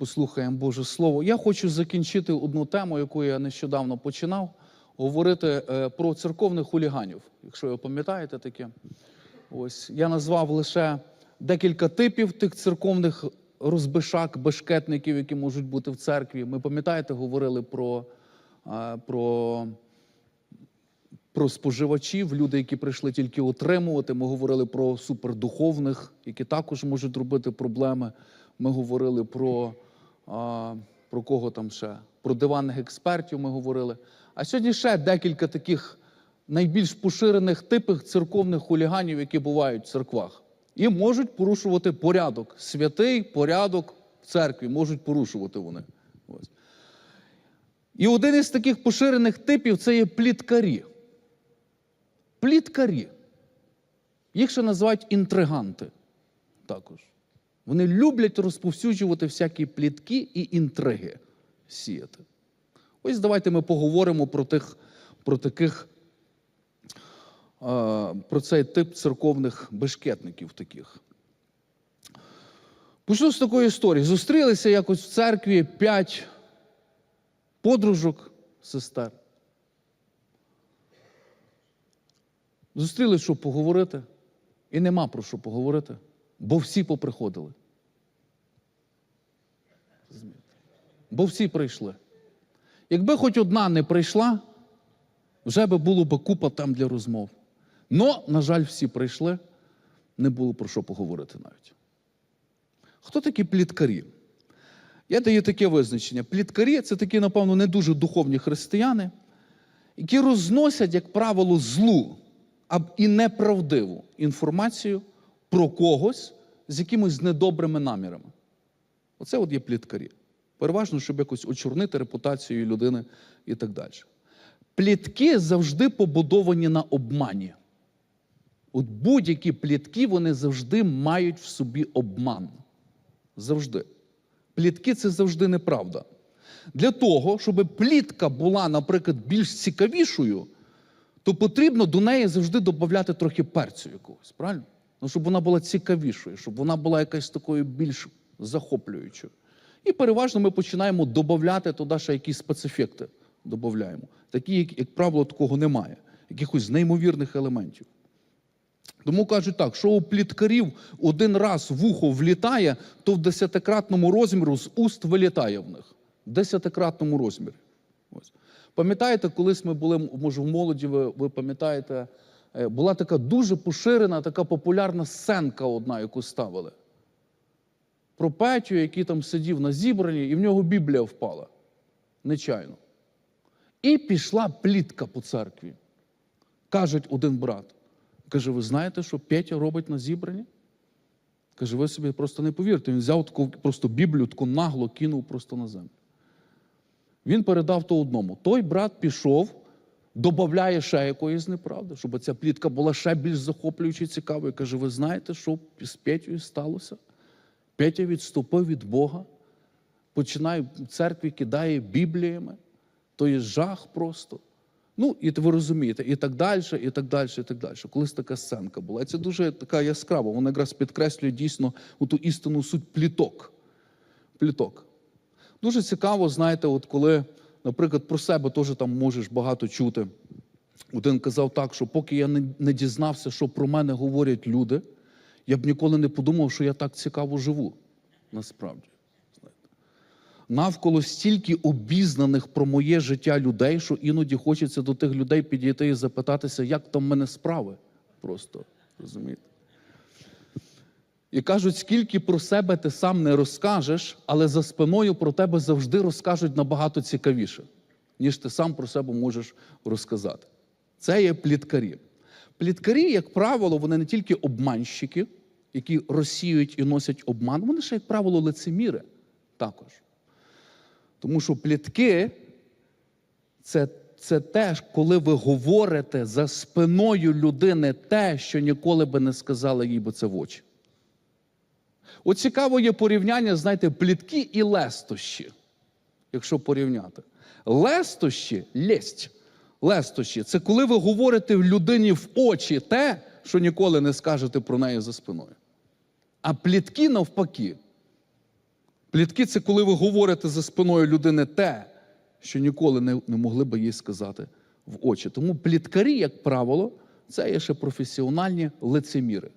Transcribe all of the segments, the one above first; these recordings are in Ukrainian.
послухаємо Боже Слово. Я хочу закінчити одну тему, яку я нещодавно починав, говорити е, про церковних хуліганів. Якщо ви пам'ятаєте таке, ось я назвав лише декілька типів тих церковних розбишак, бешкетників, які можуть бути в церкві. Ми пам'ятаєте, говорили про, е, про про споживачів, люди, які прийшли тільки отримувати. Ми говорили про супердуховних, які також можуть робити проблеми. Ми говорили про, про кого там ще? Про диванних експертів ми говорили. А сьогодні ще декілька таких найбільш поширених типів церковних хуліганів, які бувають в церквах. І можуть порушувати порядок. Святий порядок в церкві можуть порушувати вони. І один із таких поширених типів це є пліткарі. Пліткарі. Їх ще називають інтриганти також. Вони люблять розповсюджувати всякі плітки і інтриги сіяти. Ось давайте ми поговоримо про тих, про таких, е, про цей тип церковних бешкетників таких. Почну з такої історії. Зустрілися якось в церкві п'ять подружок, сестер. Зустрілись, щоб поговорити, і нема про що поговорити, бо всі поприходили. Бо всі прийшли. Якби хоч одна не прийшла, вже би було б купа там для розмов. Но, на жаль, всі прийшли, не було про що поговорити навіть. Хто такі пліткарі? Я даю таке визначення. Пліткарі це такі, напевно, не дуже духовні християни, які розносять, як правило, злу і неправдиву інформацію про когось з якимись недобрими намірами. Оце от є пліткарі. Переважно, щоб якось очорнити репутацію людини і так далі. Плітки завжди побудовані на обмані. От будь-які плітки вони завжди мають в собі обман. Завжди. Плітки це завжди неправда. Для того, щоб плітка була, наприклад, більш цікавішою, то потрібно до неї завжди додати трохи перцю якогось, правильно? Ну, щоб вона була цікавішою, щоб вона була якась такою більш захоплюючою. І переважно ми починаємо додати туди ще якісь спецефекти. Додаємо. Такі, як, як правило, такого немає, якихось неймовірних елементів. Тому кажуть так, що у пліткарів один раз в ухо влітає, то в десятикратному розміру з уст вилітає в них. В десятикратному розмірі. Ось. Пам'ятаєте, колись ми були, може, в молоді, ви, ви пам'ятаєте, була така дуже поширена, така популярна сценка одна, яку ставили. Про Петю, який там сидів на зібранні, і в нього Біблія впала. Нечайно. І пішла плітка по церкві. Каже один брат. Каже, ви знаєте, що Петя робить на зібранні? Каже, ви собі просто не повірте. Він взяв таку просто Біблію, таку нагло кинув просто на землю. Він передав то одному. Той брат пішов, додає ще якоїсь неправди, щоб ця плітка була ще більш захоплюючою і цікавою. Каже: ви знаєте, що з Петєю сталося? Петя відступив від Бога, починає в церкві, кидає бібліями, то є жах просто. Ну, і ви розумієте, і так далі, і так далі, і так далі. Колись така сценка була. І це дуже така яскрава. Вона якраз підкреслює дійсно ту істинну суть пліток. Пліток. Дуже цікаво, знаєте, от коли, наприклад, про себе теж там можеш багато чути. Один казав так, що поки я не, дізнався, що про мене говорять люди, я б ніколи не подумав, що я так цікаво живу. Насправді. Знаєте. Навколо стільки обізнаних про моє життя людей, що іноді хочеться до тих людей підійти і запитатися, як там в мене справи. Просто розумієте? І кажуть, скільки про себе ти сам не розкажеш, але за спиною про тебе завжди розкажуть набагато цікавіше, ніж ти сам про себе можеш розказати. Це є пліткарі. Пліткарі, як правило, вони не тільки обманщики, які розсіюють і носять обман, вони ще, як правило, лицеміри також. Тому що плітки це, це те, коли ви говорите за спиною людини те, що ніколи би не сказали їй би це в очі. От цікаво є порівняння, знаєте, плітки і лестощі, якщо порівняти. Лестощі, лесть, лестощі це коли ви говорите людині в очі те, що ніколи не скажете про неї за спиною. А плітки навпаки. Плітки це коли ви говорите за спиною людини те, що ніколи не, не могли би їй сказати в очі. Тому пліткарі, як правило, це є ще професіональні лицеміри.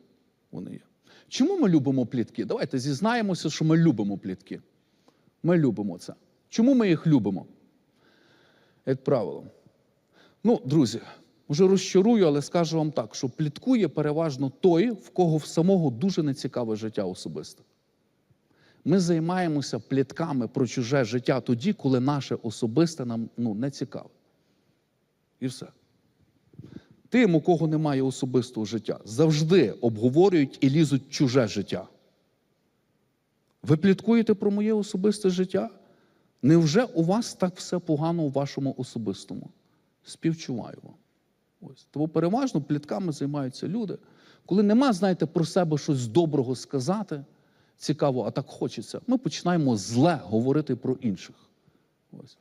Вони є. Чому ми любимо плітки? Давайте зізнаємося, що ми любимо плітки. Ми любимо це. Чому ми їх любимо? Як правило. Ну, друзі, може розчарую, але скажу вам так, що пліткує переважно той, в кого в самого дуже нецікаве життя особисте. Ми займаємося плітками про чуже життя тоді, коли наше особисте нам ну, не цікаве. І все. Тим, у кого немає особистого життя, завжди обговорюють і лізуть чуже життя. Ви пліткуєте про моє особисте життя? Невже у вас так все погано у вашому особистому? Співчуваю вам. Ось. Тому переважно плітками займаються люди, коли нема, знаєте, про себе щось доброго сказати, цікаво, а так хочеться, ми починаємо зле говорити про інших. Ось.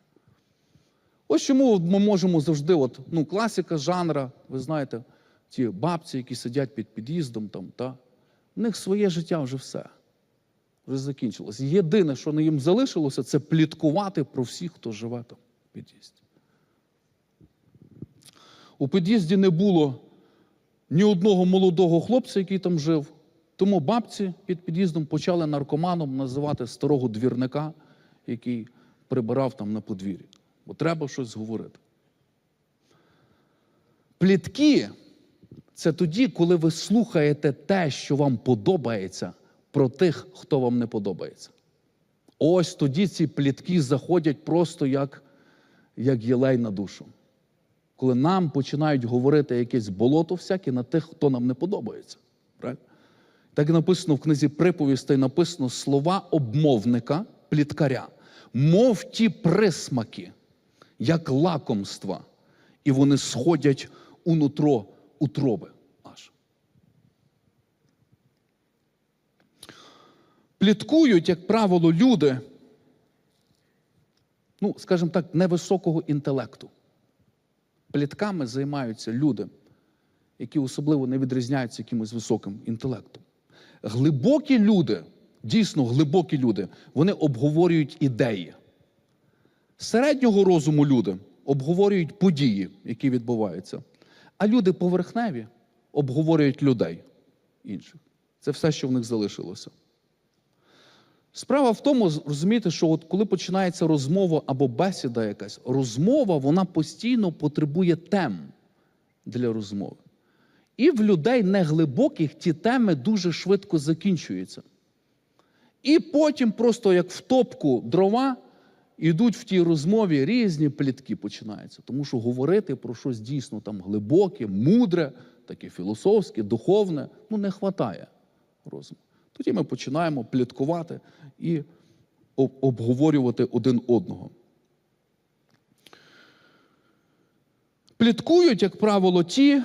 Ось чому ми можемо завжди, от, ну, класика жанра, ви знаєте, ті бабці, які сидять під під'їздом, там, та, в них своє життя вже все. Вже закінчилось. Єдине, що їм залишилося, це пліткувати про всіх, хто живе там в під'їзді. У під'їзді не було ні одного молодого хлопця, який там жив. Тому бабці під під'їздом почали наркоманом називати старого двірника, який прибирав там на подвір'ї. Бо треба щось говорити. Плітки це тоді, коли ви слухаєте те, що вам подобається, про тих, хто вам не подобається. Ось тоді ці плітки заходять просто як, як єлей на душу. Коли нам починають говорити якесь болото всяке на тих, хто нам не подобається. Правильно? Так і написано в книзі приповістей написано слова обмовника, пліткаря, мов ті присмаки, як лакомства, і вони сходять у нутро утроби аж. Пліткують, як правило, люди, ну, скажімо так, невисокого інтелекту. Плітками займаються люди, які особливо не відрізняються якимось високим інтелектом. Глибокі люди, дійсно глибокі люди, вони обговорюють ідеї. Середнього розуму люди обговорюють події, які відбуваються. А люди поверхневі обговорюють людей інших. Це все, що в них залишилося. Справа в тому, розумієте, що от коли починається розмова або бесіда якась, розмова вона постійно потребує тем для розмови. І в людей неглибоких ті теми дуже швидко закінчуються. І потім, просто як в топку дрова, йдуть в тій розмові різні плітки починаються. Тому що говорити про щось дійсно там глибоке, мудре, таке філософське, духовне, ну не вистачає розуму. Тоді ми починаємо пліткувати і обговорювати один одного. Пліткують, як правило, ті,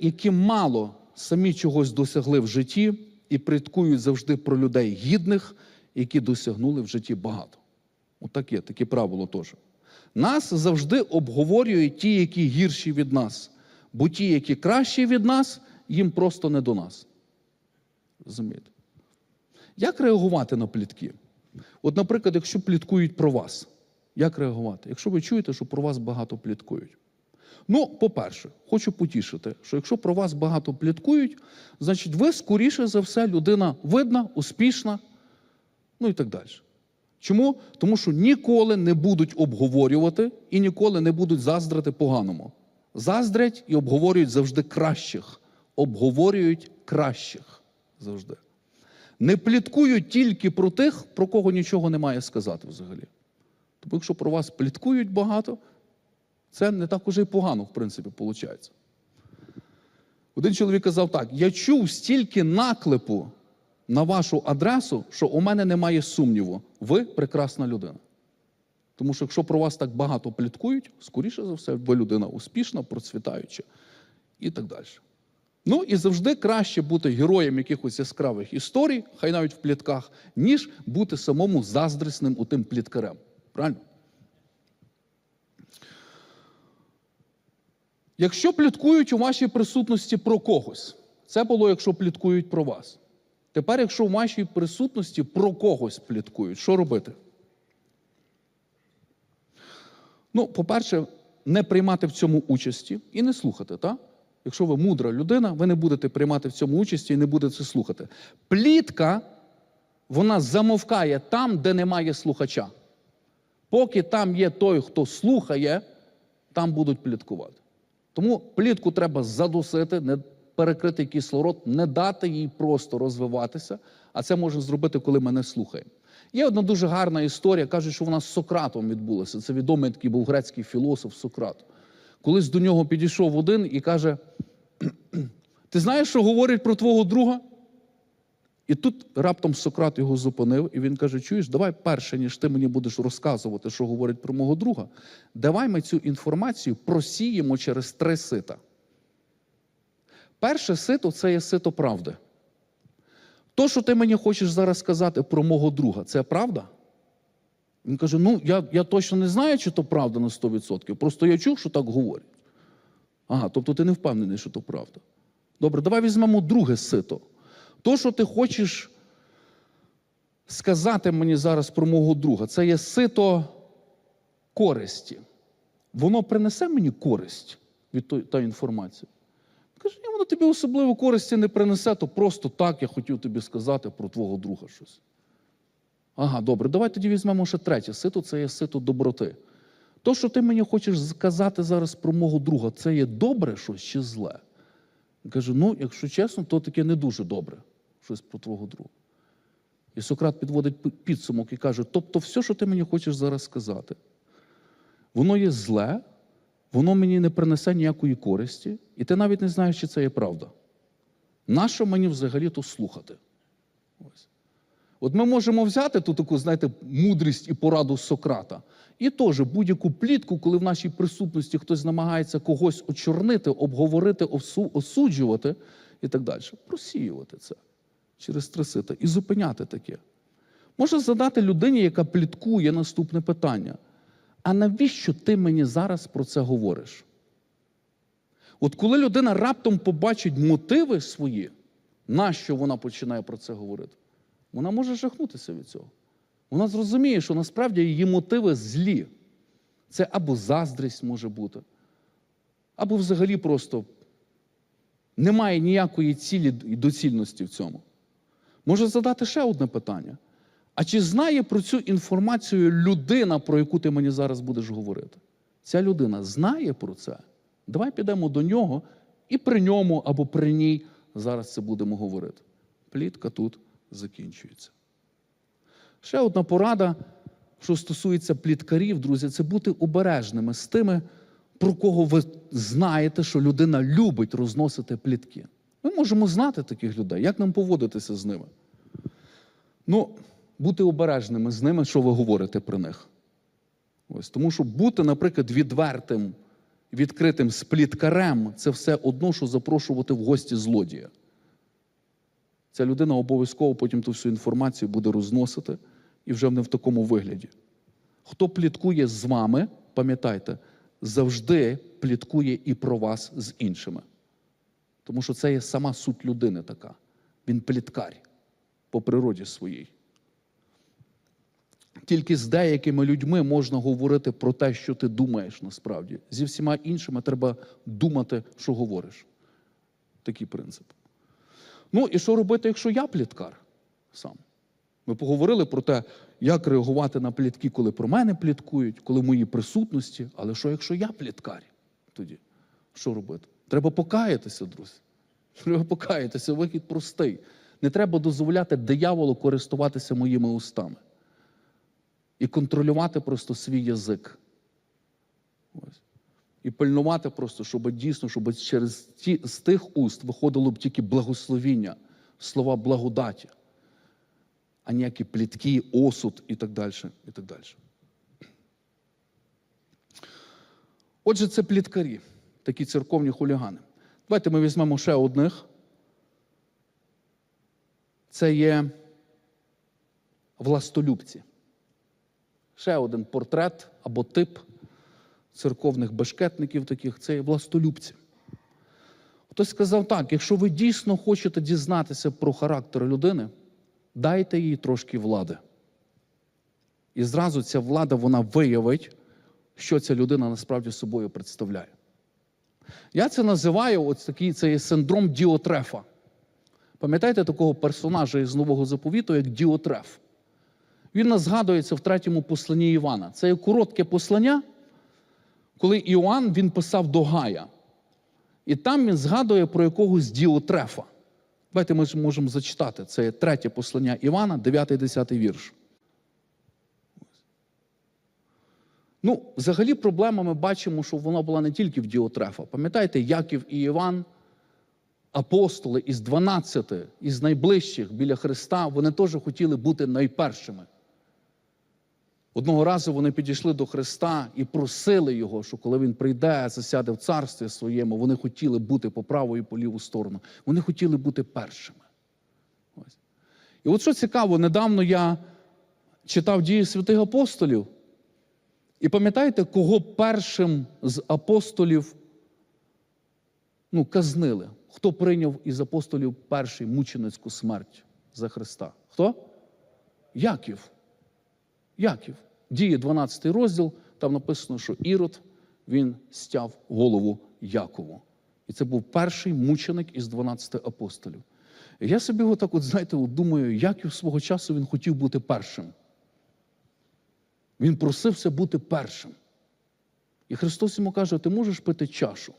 які мало самі чогось досягли в житті, і пліткують завжди про людей гідних, які досягнули в житті багато. Отаке, таке правило теж. Нас завжди обговорюють ті, які гірші від нас, бо ті, які кращі від нас, їм просто не до нас. Розумієте? Як реагувати на плітки? От, наприклад, якщо пліткують про вас, як реагувати? Якщо ви чуєте, що про вас багато пліткують. Ну, по-перше, хочу потішити, що якщо про вас багато пліткують, значить ви, скоріше за все, людина видна, успішна, ну і так далі. Чому? Тому що ніколи не будуть обговорювати і ніколи не будуть заздрити поганому. Заздрять і обговорюють завжди кращих. Обговорюють кращих завжди. Не пліткують тільки про тих, про кого нічого немає сказати взагалі. Тому якщо про вас пліткують багато, це не так уже й погано, в принципі, виходить. Один чоловік казав так: я чув стільки наклепу на вашу адресу, що у мене немає сумніву, ви прекрасна людина. Тому що якщо про вас так багато пліткують, скоріше за все, ви людина успішна, процвітаюча і так далі. Ну і завжди краще бути героєм якихось яскравих історій, хай навіть в плітках, ніж бути самому заздрісним у тим пліткарем. Правильно? Якщо пліткують у вашій присутності про когось, це було, якщо пліткують про вас. Тепер, якщо в вашій присутності про когось пліткують, що робити? Ну, по-перше, не приймати в цьому участі і не слухати, так? Якщо ви мудра людина, ви не будете приймати в цьому участі і не будете слухати. Плітка, вона замовкає там, де немає слухача. Поки там є той, хто слухає, там будуть пліткувати. Тому плітку треба задусити, не перекрити кислород, не дати їй просто розвиватися. А це можна зробити, коли мене слухає. Є одна дуже гарна історія, кажуть, що вона з Сократом відбулася. Це відомий такий був грецький філософ Сократ. Колись до нього підійшов один і каже: Ти знаєш, що говорять про твого друга? І тут раптом Сократ його зупинив, і він каже: Чуєш, давай перше, ніж ти мені будеш розказувати, що говорять про мого друга, давай ми цю інформацію просіємо через три сита. Перше сито це є сито правди. То, що ти мені хочеш зараз сказати про мого друга, це правда? Він каже: Ну, я, я точно не знаю, чи то правда на 100%. Просто я чув, що так говорять. Ага, тобто ти не впевнений, що то правда. Добре, давай візьмемо друге сито. То, що ти хочеш сказати мені зараз про мого друга, це є сито користі. Воно принесе мені користь від тої та інформації. Каже, тобі особливо користі не принесе, то просто так я хотів тобі сказати про твого друга щось. Ага, добре, давай тоді візьмемо ще третє сито це є сито доброти. То, що ти мені хочеш сказати зараз про мого друга, це є добре щось чи зле? Він каже: ну, якщо чесно, то таке не дуже добре щось про твого друга. І Сократ підводить підсумок і каже: тобто, все, що ти мені хочеш зараз сказати, воно є зле, воно мені не принесе ніякої користі, і ти навіть не знаєш, чи це є правда. Нащо мені взагалі то слухати? Ось. От ми можемо взяти ту таку, знаєте, мудрість і пораду Сократа, і теж будь-яку плітку, коли в нашій присутності хтось намагається когось очорнити, обговорити, осу- осуджувати і так далі. Просіювати це через три сита і зупиняти таке. Може задати людині, яка пліткує наступне питання. А навіщо ти мені зараз про це говориш? От коли людина раптом побачить мотиви свої, нащо вона починає про це говорити? Вона може жахнутися від цього. Вона зрозуміє, що насправді її мотиви злі. Це або заздрість може бути, або взагалі просто немає ніякої цілі і доцільності в цьому. Може задати ще одне питання. А чи знає про цю інформацію людина, про яку ти мені зараз будеш говорити? Ця людина знає про це? Давай підемо до нього і при ньому або при ній зараз це будемо говорити. Плітка тут закінчується. Ще одна порада, що стосується пліткарів, друзі, це бути обережними з тими, про кого ви знаєте, що людина любить розносити плітки. Ми можемо знати таких людей, як нам поводитися з ними. Ну, бути обережними з ними, що ви говорите про них. Ось, тому що бути, наприклад, відвертим, відкритим спліткарем це все одно, що запрошувати в гості злодія. Ця людина обов'язково потім ту всю інформацію буде розносити і вже не в такому вигляді. Хто пліткує з вами, пам'ятайте, завжди пліткує і про вас з іншими. Тому що це є сама суть людини така. Він пліткар по природі своїй. Тільки з деякими людьми можна говорити про те, що ти думаєш насправді. Зі всіма іншими треба думати, що говориш. Такий принцип. Ну і що робити, якщо я пліткар сам? Ми поговорили про те, як реагувати на плітки, коли про мене пліткують, коли в моїй присутності. Але що, якщо я пліткар? Тоді що робити? Треба покаятися, друзі. Треба покаятися, вихід простий. Не треба дозволяти дияволу користуватися моїми устами і контролювати просто свій язик. Ось. І пильнувати просто, щоб дійсно, щоб через ті, з тих уст виходило б тільки благословіння, слова благодаті, а ніякі плітки, осуд і так далі. І так далі. Отже, це пліткарі, такі церковні хулігани. Давайте ми візьмемо ще одних. Це є властолюбці. Ще один портрет або тип церковних бешкетників таких це властолюбці. Хтось сказав так: якщо ви дійсно хочете дізнатися про характер людини, дайте їй трошки влади. І зразу ця влада вона виявить, що ця людина насправді собою представляє. Я це називаю ось такий це є синдром Діотрефа. Пам'ятаєте такого персонажа із Нового заповіту, як Діотреф? Він нас згадується в третьому посланні Івана. Це є коротке послання, коли Іоанн він писав до Гая. І там він згадує про якогось Діотрефа. Давайте ми можемо зачитати. Це є третє послання Івана, 9-10 вірш. Ну, взагалі, проблема ми бачимо, що вона була не тільки в Діотрефа. Пам'ятаєте, Яків і Іван, апостоли із 12, із найближчих біля Христа, вони теж хотіли бути найпершими. Одного разу вони підійшли до Христа і просили Його, що коли Він прийде, засяде в царстві своєму, вони хотіли бути по праву і по ліву сторону. Вони хотіли бути першими. Ось. І от що цікаво, недавно я читав дії святих апостолів. І пам'ятаєте, кого першим з апостолів ну, казнили? Хто прийняв із апостолів перший мученицьку смерть за Христа? Хто? Яків. Яків. Діє 12 розділ, там написано, що Ірод він стяв голову Якову. І це був перший мученик із 12 апостолів. Я собі отак, от, знаєте, от думаю, Яків свого часу він хотів бути першим. Він просився бути першим. І Христос йому каже: ти можеш пити чашу,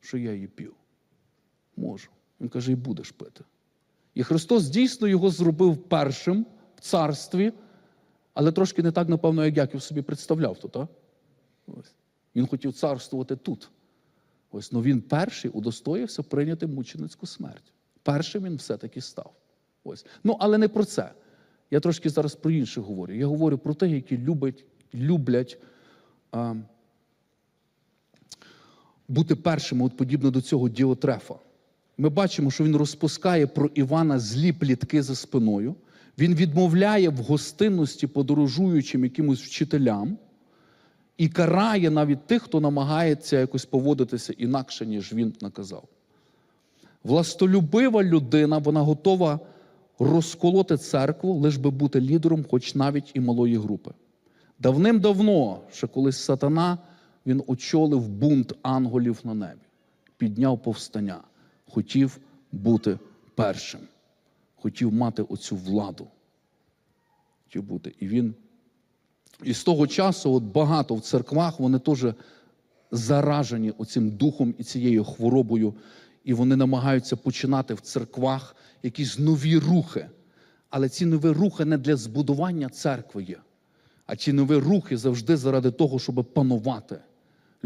що я її п'ю? Можу. Він каже, і будеш пити. І Христос дійсно його зробив першим в царстві, але трошки не так, напевно, як Яків собі представляв тут. А? Ось. Він хотів царствувати тут. Ось, но він перший удостоївся прийняти мученицьку смерть. Першим він все-таки став. Ось. Ну, але не про це. Я трошки зараз про інше говорю. Я говорю про тих, які люблять, люблять а, бути першими, от подібно до цього Діотрефа. Ми бачимо, що він розпускає про Івана злі плітки за спиною. Він відмовляє в гостинності подорожуючим якимось вчителям і карає навіть тих, хто намагається якось поводитися інакше, ніж він наказав. Властолюбива людина, вона готова розколоти церкву, лиш би бути лідером, хоч навіть і малої групи. Давним-давно, ще колись сатана, він очолив бунт ангелів на небі, підняв повстання, хотів бути першим, хотів мати оцю владу. Хотів бути. І він. І з того часу от багато в церквах вони теж заражені оцим духом і цією хворобою, і вони намагаються починати в церквах якісь нові рухи. Але ці нові рухи не для збудування церкви є, а ці нові рухи завжди заради того, щоб панувати.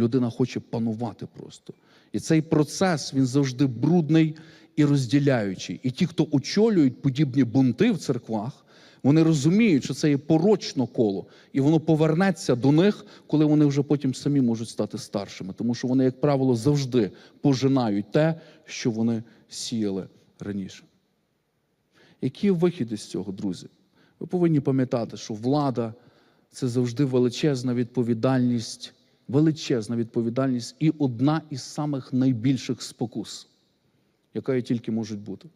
Людина хоче панувати просто. І цей процес він завжди брудний і розділяючий. І ті, хто очолюють подібні бунти в церквах, вони розуміють, що це є порочно коло, і воно повернеться до них, коли вони вже потім самі можуть стати старшими, тому що вони, як правило, завжди пожинають те, що вони сіяли раніше. Який вихід із цього, друзі? Ви повинні пам'ятати, що влада це завжди величезна відповідальність, величезна відповідальність і одна із самих найбільших спокус, яка і тільки може бути.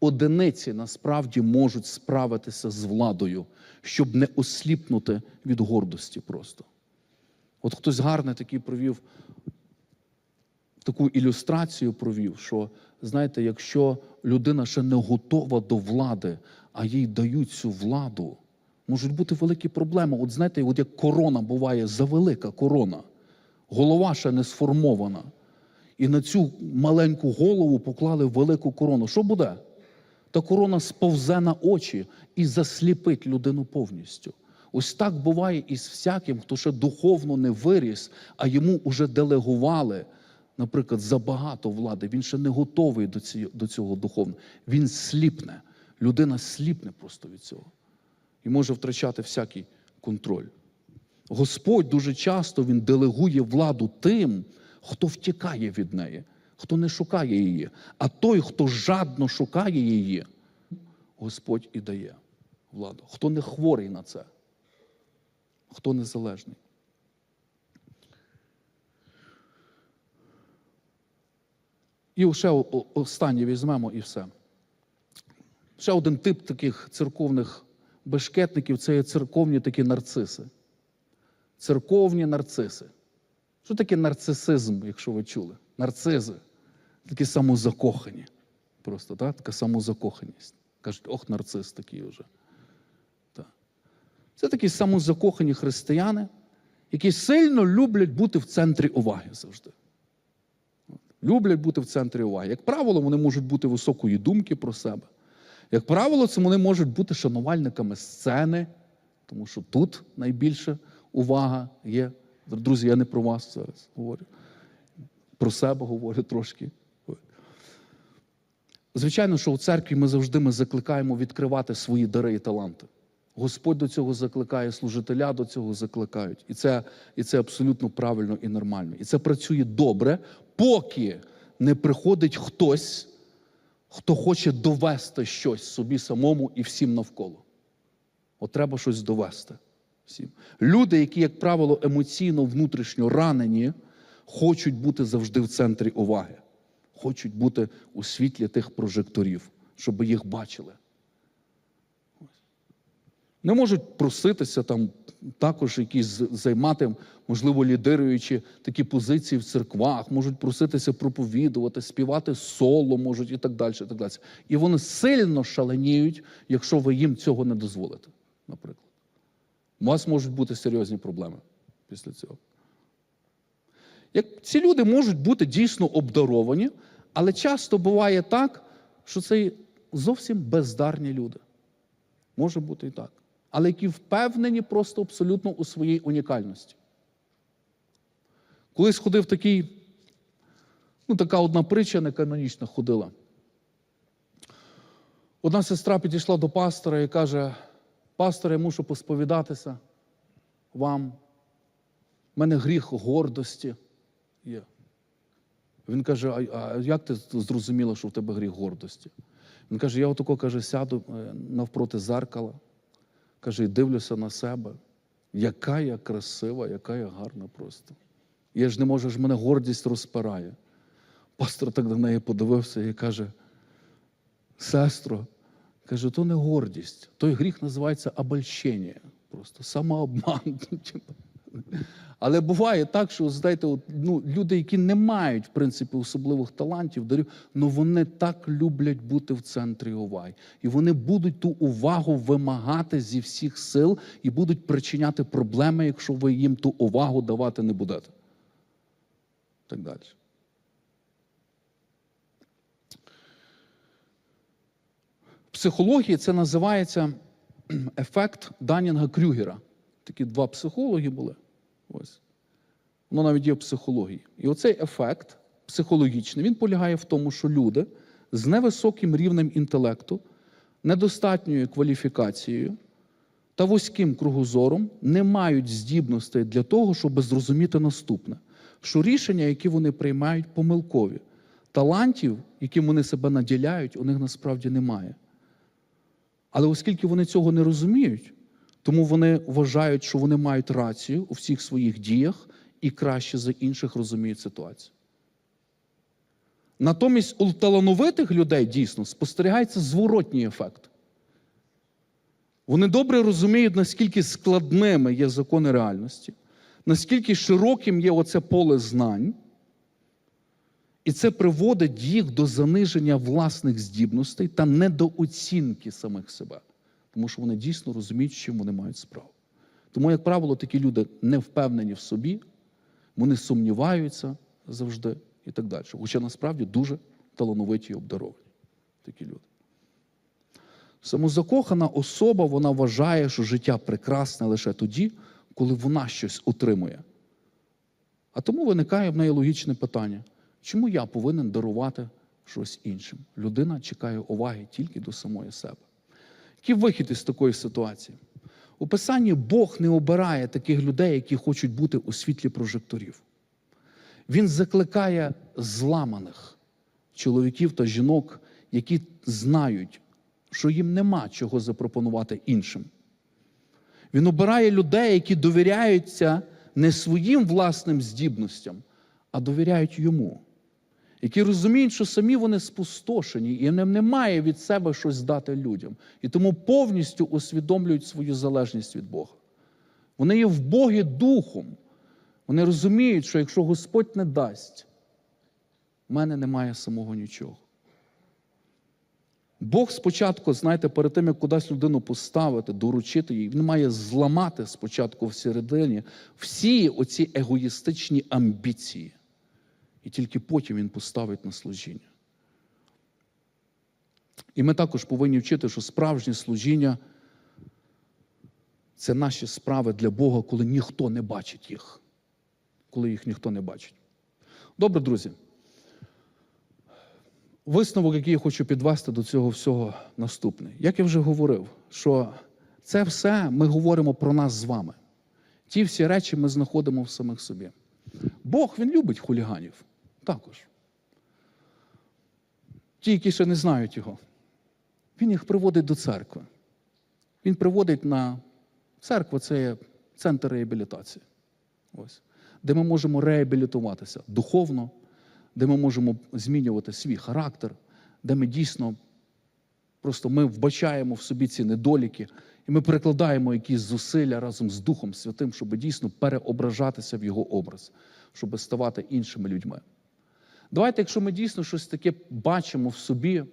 Одиниці насправді можуть справитися з владою, щоб не осліпнути від гордості просто. От хтось гарний такий провів, таку ілюстрацію провів, що, знаєте, якщо людина ще не готова до влади, а їй дають цю владу, можуть бути великі проблеми. От знаєте, от як корона буває завелика корона, голова ще не сформована. І на цю маленьку голову поклали велику корону. Що буде? Та корона сповзе на очі і засліпить людину повністю. Ось так буває із всяким, хто ще духовно не виріс, а йому вже делегували, наприклад, забагато влади. Він ще не готовий до до цього духовно. Він сліпне. Людина сліпне просто від цього і може втрачати всякий контроль. Господь дуже часто Він делегує владу тим, хто втікає від неї, хто не шукає її. А той, хто жадно шукає її, Господь і дає владу. Хто не хворий на це, хто незалежний. І ще останнє візьмемо і все. Ще один тип таких церковних бешкетників це є церковні такі нарциси. Церковні нарциси. Що таке нарцисизм, якщо ви чули? Нарцизи. Такі самозакохані. Просто, так? така самозакоханість. Кажуть, ох, нарцис такий вже. Так. Це такі самозакохані християни, які сильно люблять бути в центрі уваги завжди. Люблять бути в центрі уваги. Як правило, вони можуть бути високої думки про себе. Як правило, це вони можуть бути шанувальниками сцени, тому що тут найбільше увага є. Друзі, я не про вас зараз говорю. Про себе говорю трошки. Звичайно, що у церкві ми завжди ми закликаємо відкривати свої дари і таланти. Господь до цього закликає, служителя до цього закликають. І це, і це абсолютно правильно і нормально. І це працює добре, поки не приходить хтось, хто хоче довести щось собі самому і всім навколо. От треба щось довести всім. Люди, які, як правило, емоційно внутрішньо ранені, хочуть бути завжди в центрі уваги, хочуть бути у світлі тих прожекторів, щоб їх бачили. Не можуть проситися там також якісь займати, можливо, лідируючи такі позиції в церквах, можуть проситися проповідувати, співати соло, можуть і так далі. І, так далі. і вони сильно шаленіють, якщо ви їм цього не дозволите, наприклад. У вас можуть бути серйозні проблеми після цього. Як ці люди можуть бути дійсно обдаровані, але часто буває так, що це зовсім бездарні люди. Може бути і так. Але які впевнені просто абсолютно у своїй унікальності. Колись ходив такий, ну, така одна притча неканонічна ходила. Одна сестра підійшла до пастора і каже: пастор, я мушу посповідатися вам. У мене гріх гордості є. Він каже: а, як ти зрозуміла, що в тебе гріх гордості? Він каже: я отако каже, сяду е, навпроти зеркала, каже, і дивлюся на себе. Яка я красива, яка я гарна просто. Я ж не можу, ж мене гордість розпирає. Пастор так до неї подивився і каже: сестро, каже, то не гордість, той гріх називається обольщення, просто самообман. Але буває так, що знаєте, ну, люди, які не мають в принципі особливих талантів, дарів, але вони так люблять бути в центрі уваги. І вони будуть ту увагу вимагати зі всіх сил і будуть причиняти проблеми, якщо ви їм ту увагу давати не будете. Так далі. Психології це називається ефект Данінга Крюгера. Такі два психологи були. Ось. Воно навіть є в психології. І оцей ефект психологічний він полягає в тому, що люди з невисоким рівнем інтелекту, недостатньою кваліфікацією та вузьким кругозором не мають здібностей для того, щоб зрозуміти наступне, що рішення, які вони приймають, помилкові. Талантів, яким вони себе наділяють, у них насправді немає. Але оскільки вони цього не розуміють, тому вони вважають, що вони мають рацію у всіх своїх діях і краще за інших розуміють ситуацію. Натомість у талановитих людей дійсно спостерігається зворотній ефект. Вони добре розуміють, наскільки складними є закони реальності, наскільки широким є оце поле знань, і це приводить їх до заниження власних здібностей та недооцінки самих себе. Тому що вони дійсно розуміють, чим вони мають справу. Тому, як правило, такі люди не впевнені в собі, вони сумніваються завжди і так далі. Хоча насправді дуже талановиті і обдаровані такі люди. Самозакохана особа вона вважає, що життя прекрасне лише тоді, коли вона щось отримує. А тому виникає в неї логічне питання: чому я повинен дарувати щось іншим? Людина чекає уваги тільки до самої себе. Який вихід із такої ситуації? У Писанні Бог не обирає таких людей, які хочуть бути у світлі прожекторів. Він закликає зламаних чоловіків та жінок, які знають, що їм нема чого запропонувати іншим. Він обирає людей, які довіряються не своїм власним здібностям, а довіряють йому, які розуміють, що самі вони спустошені, і їм немає від себе щось дати людям. І тому повністю усвідомлюють свою залежність від Бога. Вони є в Богі духом. Вони розуміють, що якщо Господь не дасть, в мене немає самого нічого. Бог спочатку, знаєте, перед тим, як кудись людину поставити, доручити їй, він має зламати спочатку всередині всі оці егоїстичні амбіції. І тільки потім він поставить на служіння. І ми також повинні вчити, що справжнє служіння це наші справи для Бога, коли ніхто не бачить їх. Коли їх ніхто не бачить. Добре, друзі. Висновок, який я хочу підвести до цього всього наступний. Як я вже говорив, що це все ми говоримо про нас з вами. Ті всі речі ми знаходимо в самих собі. Бог він любить хуліганів також. Ті, які ще не знають його, він їх приводить до церкви. Він приводить на церкву це є центр реабілітації. Ось. Де ми можемо реабілітуватися духовно, де ми можемо змінювати свій характер, де ми дійсно просто ми вбачаємо в собі ці недоліки, і ми перекладаємо якісь зусилля разом з Духом Святим, щоб дійсно переображатися в його образ, щоб ставати іншими людьми. Давайте, якщо ми дійсно щось таке бачимо в собі,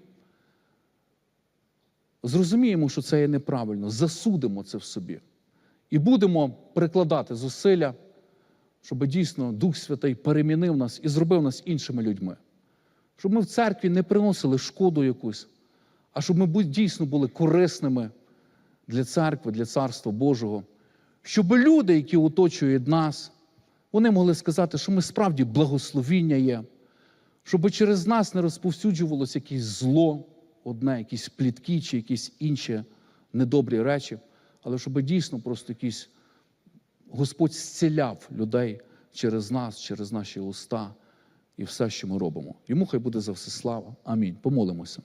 зрозуміємо, що це є неправильно, засудимо це в собі і будемо прикладати зусилля, щоб дійсно Дух Святий перемінив нас і зробив нас іншими людьми. Щоб ми в церкві не приносили шкоду якусь, а щоб ми дійсно були корисними для церкви, для Царства Божого. Щоб люди, які оточують нас, вони могли сказати, що ми справді благословіння є, щоб через нас не розповсюджувалося якесь зло, одне, якісь плітки чи якісь інші недобрі речі, але щоб дійсно просто якийсь Господь зціляв людей через нас, через наші уста і все, що ми робимо. Йому хай буде за все слава. Амінь. Помолимося.